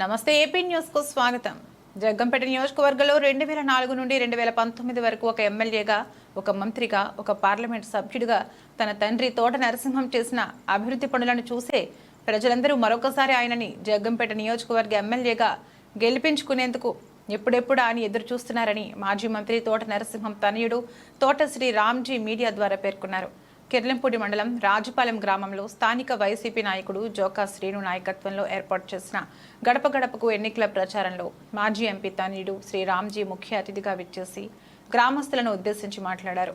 నమస్తే ఏపీ న్యూస్కు స్వాగతం. జగ్గంపేట నియోజకవర్గంలో రెండు వేల నాలుగు నుండి రెండు వేల పంతొమ్మిది వరకు ఒక ఎమ్మెల్యేగా ఒక మంత్రిగా ఒక పార్లమెంట్ సభ్యుడిగా తన తండ్రి తోట నరసింహం చేసిన అభివృద్ధి పనులను చూసే ప్రజలందరూ మరొకసారి ఆయనని జగ్గంపేట నియోజకవర్గ ఎమ్మెల్యేగా గెలిపించుకునేందుకు ఎప్పుడెప్పుడు అని ఎదురు చూస్తున్నారని మాజీ మంత్రి తోట నరసింహం తనయుడు తోట శ్రీ రామ్జీ మీడియా ద్వారా పేర్కొన్నారు. కిర్లంపూడి మండలం రాజుపాలెం గ్రామంలో స్థానిక వైసీపీ నాయకుడు జోకా శ్రీను నాయకత్వంలో ఏర్పాటు చేసిన గడప గడపకు ఎన్నికల ప్రచారంలో మాజీ ఎంపీ తనయుడు శ్రీ రామ్జీ ముఖ్య అతిథిగా విచ్చేసి గ్రామస్తులను ఉద్దేశించి మాట్లాడారు.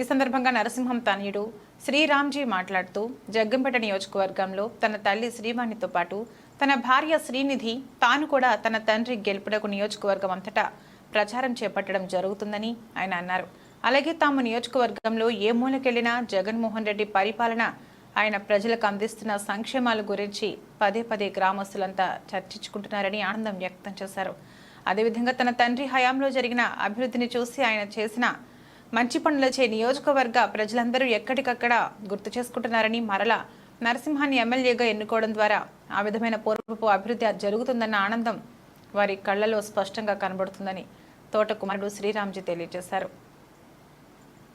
ఈ సందర్భంగా నరసింహం తనయుడు శ్రీరామ్జీ మాట్లాడుతూ జగ్గంపేట నియోజకవర్గంలో తన తల్లి శ్రీవాణితో పాటు తన భార్య శ్రీనిధి తాను కూడా తన తండ్రి గెలుపుటకు నియోజకవర్గం అంతటా ప్రచారం చేపట్టడం జరుగుతుందని ఆయన అన్నారు. అలాగే తాము నియోజకవర్గంలో ఏ మూలకెళ్ళినా జగన్మోహన్ రెడ్డి పరిపాలన ఆయన ప్రజలకు అందిస్తున్న సంక్షేమాల గురించి పదే పదే గ్రామస్తులంతా చర్చించుకుంటున్నారని ఆనందం వ్యక్తం చేశారు. అదేవిధంగా తన తండ్రి హయాంలో జరిగిన అభివృద్ధిని చూసి ఆయన చేసిన మంచి పనులచే నియోజకవర్గ ప్రజలందరూ ఎక్కడికక్కడ గుర్తు చేసుకుంటున్నారని మరలా నరసింహాన్ని ఎమ్మెల్యేగా ఎన్నుకోవడం ద్వారా ఆ విధమైన పూర్వపు అభివృద్ధి జరుగుతుందన్న ఆనందం వారి కళ్ళలో స్పష్టంగా కనబడుతుందని తోట కుమారుడు శ్రీరామ్జీ తెలియజేశారు.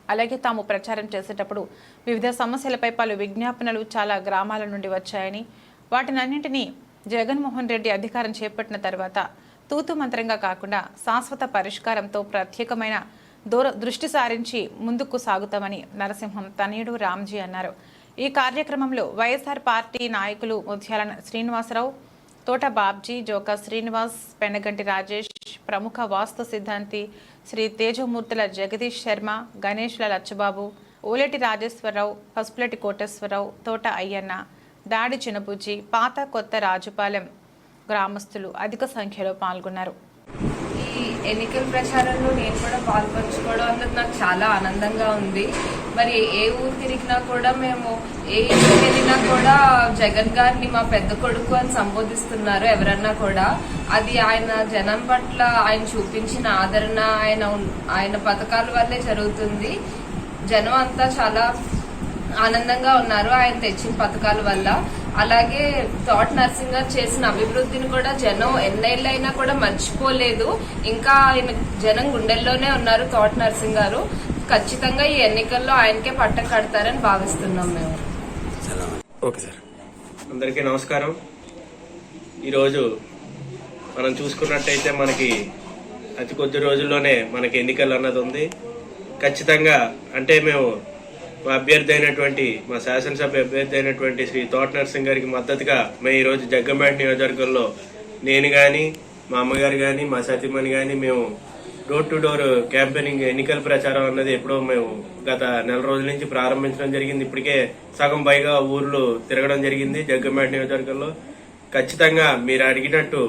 అలాగే తాము ప్రచారం చేసేటప్పుడు వివిధ సమస్యలపై పలు విజ్ఞాపనలు చాలా గ్రామాల నుండి వచ్చాయని వాటినన్నింటినీ జగన్మోహన్ రెడ్డి అధికారం చేపట్టిన తర్వాత తూతు మంత్రంగా కాకుండా శాశ్వత పరిష్కారంతో ప్రత్యేకమైన దూర దృష్టి సారించి ముందుకు సాగుతామని నరసింహం తనయుడు రామ్జీ అన్నారు. ఈ కార్యక్రమంలో వైఎస్ఆర్ పార్టీ నాయకులు ముత్యాల శ్రీనివాసరావు తోట బాబ్జీ జోకా శ్రీనివాస్ పెనగంటి రాజేష్ ప్రముఖ వాస్తు సిద్ధాంతి శ్రీ తేజమూర్తుల జగదీష్ శర్మ గణేష్ల లచ్చబాబు ఓలేటి రాజేశ్వరరావు పసుపులటి కోటేశ్వరరావు తోట అయ్యన్న దాడి చినబుజ్జి పాత కొత్త రాజుపాలెం గ్రామస్తులు అధిక సంఖ్యలో పాల్గొన్నారు. ఈ ఎన్నికల ప్రచారంలో నేను కూడా పాల్పంచుకోవడం చాలా ఆనందంగా ఉంది. మరి ఏ ఊరు తిరిగినా కూడా మేము ఏ ఇంటికి వెళ్ళినా కూడా జగన్ గారిని మా పెద్ద కొడుకు అని సంబోధిస్తున్నారు ఎవరన్నా కూడా. అది ఆయన జనం పట్ల ఆయన చూపించిన ఆదరణ ఆయన ఆయన పథకాల వల్లే జరుగుతుంది. జనం అంతా చాలా ఆనందంగా ఉన్నారు ఆయన తెచ్చిన పథకాల వల్ల. అలాగే తోట నర్సింగ్ గారు చేసిన అభివృద్ధిని కూడా జనం ఎన్నేళ్ళైనా కూడా మర్చిపోలేదు. ఇంకా ఆయన జనం గుండెల్లోనే ఉన్నారు తోట నర్సింగ్ గారు. ఖచ్చితంగా ఈ ఎన్నికల్లో ఆయనకే పట్టం కడతారని భావిస్తున్నాం మేము. Okay sir. అందరికీ నమస్కారం. ఈరోజు మనం చూసుకున్నట్టయితే మనకి అతి కొద్ది రోజుల్లోనే మనకి ఎన్నికలు అన్నది ఉంది. ఖచ్చితంగా అంటే మేము అభ్యర్థి అయినటువంటి మా శాసనసభ అభ్యర్థి అయినటువంటి శ్రీ తోట నరసింగ్ గారికి మద్దతుగా మేము ఈరోజు జగ్గంపేట నియోజకవర్గంలో నేను కానీ మా అమ్మగారు కానీ మా సతీమణి కానీ మేము డోర్ టు డోర్ క్యాంపెయినింగ్ ఎన్నికల ప్రచారం అన్నది ఎప్పుడో మేము గత నెల రోజుల నుంచి ప్రారంభించడం జరిగింది. ఇప్పటికే సగం పైగా ఊర్లు తిరగడం జరిగింది జగ్గంపేట నియోజకవర్గంలో. ఖచ్చితంగా మీరు అడిగినట్టు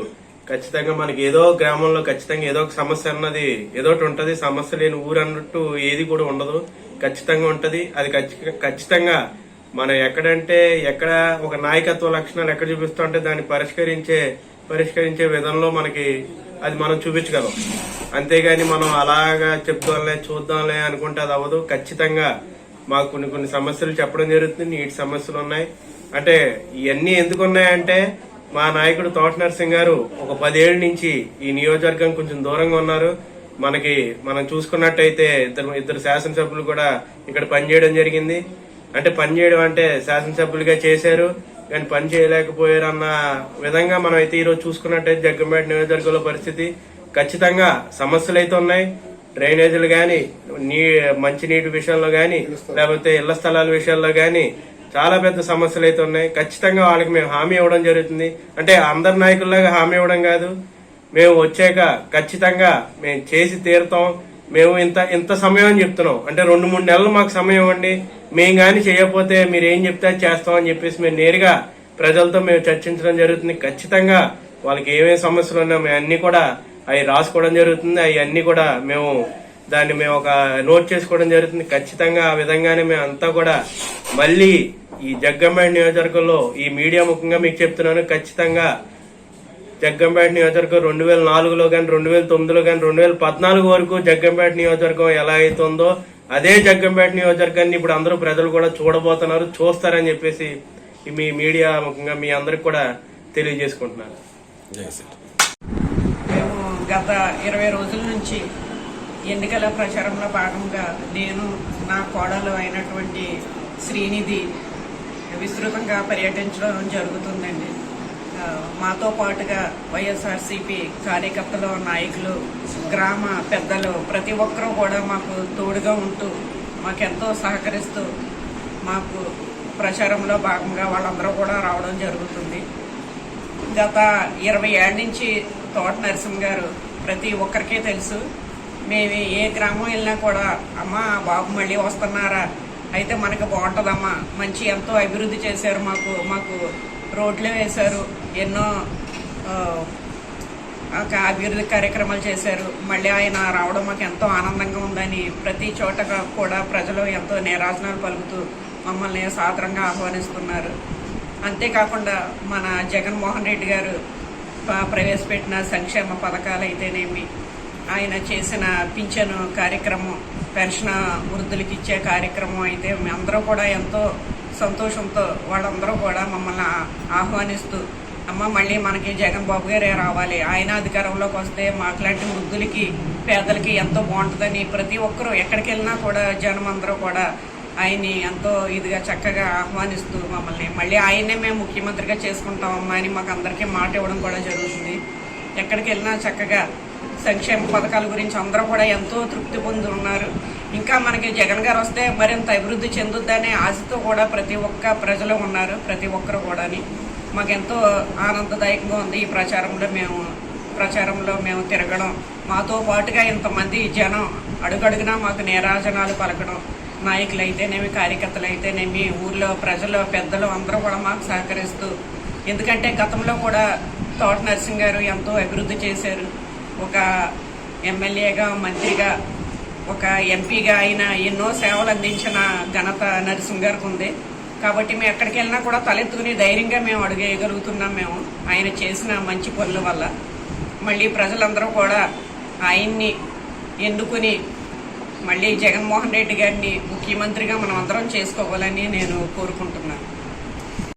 ఖచ్చితంగా మనకి ఏదో గ్రామంలో ఖచ్చితంగా ఏదో ఒక సమస్య అన్నది ఏదో ఒకటి ఉంటుంది సమస్య లేని ఊరు అన్నట్టు ఏది కూడా ఉండదు. ఖచ్చితంగా ఉంటది. అది ఖచ్చితంగా మనం ఎక్కడంటే ఎక్కడ ఒక నాయకత్వ లక్షణాలు ఎక్కడ చూపిస్తుంటే దాన్ని పరిష్కరించే పరిష్కరించే విధంలో మనకి అది మనం చూపించగలం. అంతేగాని మనం అలాగా చెప్దాంలే చూద్దాంలే అనుకుంటే అది అవ్వదు. ఖచ్చితంగా మాకు కొన్ని కొన్ని సమస్యలు చెప్పడం జరుగుతుంది. నీటి సమస్యలు ఉన్నాయి. అంటే ఇవన్నీ ఎందుకు ఉన్నాయంటే మా నాయకుడు తోట నరసింగ్ గారు ఒక పదేళ్ళ నుంచి ఈ నియోజకవర్గం కొంచెం దూరంగా ఉన్నారు. మనకి మనం చూసుకున్నట్టయితే ఇద్దరు ఇద్దరు శాసనసభ్యులు కూడా ఇక్కడ పనిచేయడం జరిగింది. అంటే పనిచేయడం అంటే శాసనసభ్యులుగా చేశారు. కానీ పని చేయలేకపోయారు అన్న విధంగా మనం అయితే ఈరోజు చూసుకున్నట్టయితే జగ్గంపేట నియోజకవర్గంలో పరిస్థితి ఖచ్చితంగా సమస్యలు అయితే ఉన్నాయి. డ్రైనేజీలు కానీ నీ మంచినీటి విషయంలో కానీ లేకపోతే ఇళ్ళ స్థలాల విషయాల్లో కానీ చాలా పెద్ద సమస్యలు అయితే ఉన్నాయి. ఖచ్చితంగా వాళ్ళకి మేము హామీ ఇవ్వడం జరుగుతుంది. అంటే అందరి నాయకుల్లాగా హామీ ఇవ్వడం కాదు. మేము వచ్చాక ఖచ్చితంగా మేము చేసి తీరుతాం. మేము ఇంత ఇంత సమయం అని చెప్తున్నాం. అంటే రెండు మూడు నెలలు మాకు సమయం ఇవ్వండి. మేము కానీ చేయకపోతే మీరు ఏం చెప్తే చేస్తాం అని చెప్పేసి మేము నేరుగా ప్రజలతో మేము చర్చించడం జరుగుతుంది. ఖచ్చితంగా వాళ్ళకి ఏమేమి సమస్యలు ఉన్నా మేము అన్ని కూడా అవి రాసుకోవడం జరుగుతుంది. అవి అన్ని కూడా మేము దాన్ని మేము ఒక నోట్ చేసుకోవడం జరుగుతుంది. ఖచ్చితంగా ఆ విధంగానే మేము అంతా కూడా మళ్ళీ ఈ జగ్గంపేట నియోజకవర్గంలో ఈ మీడియా ముఖంగా మీకు చెప్తున్నాను. ఖచ్చితంగా జగ్గంపేట నియోజకవర్గం రెండు వేల నాలుగులో కానీ రెండు వేల తొమ్మిదిలో కానీ రెండు వేల పద్నాలుగు వరకు జగ్గంపేట నియోజకవర్గం ఎలా అవుతుందో అదే జగ్గంపేట నియోజకవర్గాన్ని ఇప్పుడు అందరూ ప్రజలు కూడా చూడబోతున్నారు చూస్తారని చెప్పేసి ఈ మీ మీడియా ముఖంగా మీ అందరికి కూడా తెలియజేసుకుంటున్నాను. మేము గత ఇరవై రోజుల నుంచి ఎన్నికల ప్రచారంలో భాగంగా నేను నా కోడలు అయినటువంటి శ్రీనిధి విస్తృతంగా పర్యటించడం జరుగుతుందండి. మాతో పాటుగా వైఎస్ఆర్సీపీ కార్యకర్తలు నాయకులు గ్రామ పెద్దలు ప్రతి ఒక్కరూ కూడా మాకు తోడుగా ఉంటూ మాకెంతో సహకరిస్తూ మాకు ప్రచారంలో భాగంగా వాళ్ళందరూ కూడా రావడం జరుగుతుంది. గత ఇరవై ఏళ్ళ నుంచి తోట నరసింహ గారు ప్రతి ఒక్కరికే తెలుసు మేము ఏ గ్రామం వెళ్ళినా కూడా అమ్మ బాబు మళ్ళీ వస్తున్నారా? అయితే మనకు బాగుంటుందమ్మా. మంచి ఎంతో అభివృద్ధి చేశారు మాకు మాకు రోడ్లు వేశారు. ఎన్నో ఒక అభివృద్ధి కార్యక్రమాలు చేశారు. మళ్ళీ ఆయన రావడం మాకు ఎంతో ఆనందంగా ఉందని ప్రతి చోట కూడా ప్రజలు ఎంతో నిరాజనాలు పలుకుతూ మమ్మల్ని సాదరంగా ఆహ్వానిస్తున్నారు. అంతేకాకుండా మన జగన్మోహన్ రెడ్డి గారు ప్రవేశపెట్టిన సంక్షేమ పథకాలు అయితేనేమి ఆయన చేసిన పింఛను కార్యక్రమం పెన్షన్ వృద్ధులకి ఇచ్చే కార్యక్రమం అయితే అందరూ కూడా ఎంతో సంతోషంతో వాళ్ళందరూ కూడా మమ్మల్ని ఆహ్వానిస్తూ అమ్మ మళ్ళీ మనకి జగన్ బాబు గారే రావాలి. ఆయన అధికారంలోకి వస్తే మాట్లాంటి వృద్ధులకి పేదలకి ఎంతో బాగుంటుందని ప్రతి ఒక్కరూ ఎక్కడికి వెళ్ళినా కూడా జనం అందరూ కూడా ఆయన్ని ఎంతో ఇదిగా చక్కగా ఆహ్వానిస్తూ మమ్మల్ని మళ్ళీ ఆయన్నే మేము ముఖ్యమంత్రిగా చేసుకుంటామమ్మా అని మాకు అందరికీ మాట ఇవ్వడం కూడా జరుగుతుంది. ఎక్కడికి వెళ్ళినా చక్కగా సంక్షేమ పథకాల గురించి అందరూ కూడా ఎంతో తృప్తి పొంది ఉన్నారు ఇంకా మనకి జగన్ గారు వస్తే మరింత అభివృద్ధి చెందుద్దనే ఆశతో కూడా ప్రతి ఒక్క ప్రజలు ఉన్నారు ప్రతి ఒక్కరు కూడాని. మాకెంతో ఆనందదాయకంగా ఉంది ఈ ప్రచారంలో మేము ప్రచారంలో మేము తిరగడం. మాతో పాటుగా ఇంతమంది జనం అడుగడుగునా మాకు నేరాజనాలు పలకడం. నాయకులు అయితేనేమి కార్యకర్తలు అయితేనేమి ఊర్లో ప్రజలు పెద్దలు అందరూ కూడా మాకు సహకరిస్తూ. ఎందుకంటే గతంలో కూడా తోట నరసింహ్ గారు ఎంతో అభివృద్ధి చేశారు. ఒక ఎమ్మెల్యేగా మంత్రిగా ఒక ఎంపీగా ఆయన ఎన్నో సేవలు అందించిన ఘనత నరసింహ్ గారికి ఉంది. కాబట్టి మేము ఎక్కడికి వెళ్ళినా కూడా తలెత్తుకుని ధైర్యంగా మేము అడుగేయగలుగుతున్నాం మేము. ఆయన చేసిన మంచి పనుల వల్ల. మళ్ళీ ప్రజలందరూ కూడా ఆయన్ని ఎన్నుకుని మళ్ళీ జగన్మోహన్ రెడ్డి గారిని ముఖ్యమంత్రిగా మనం అందరం చేసుకోవాలని నేను కోరుకుంటున్నాను.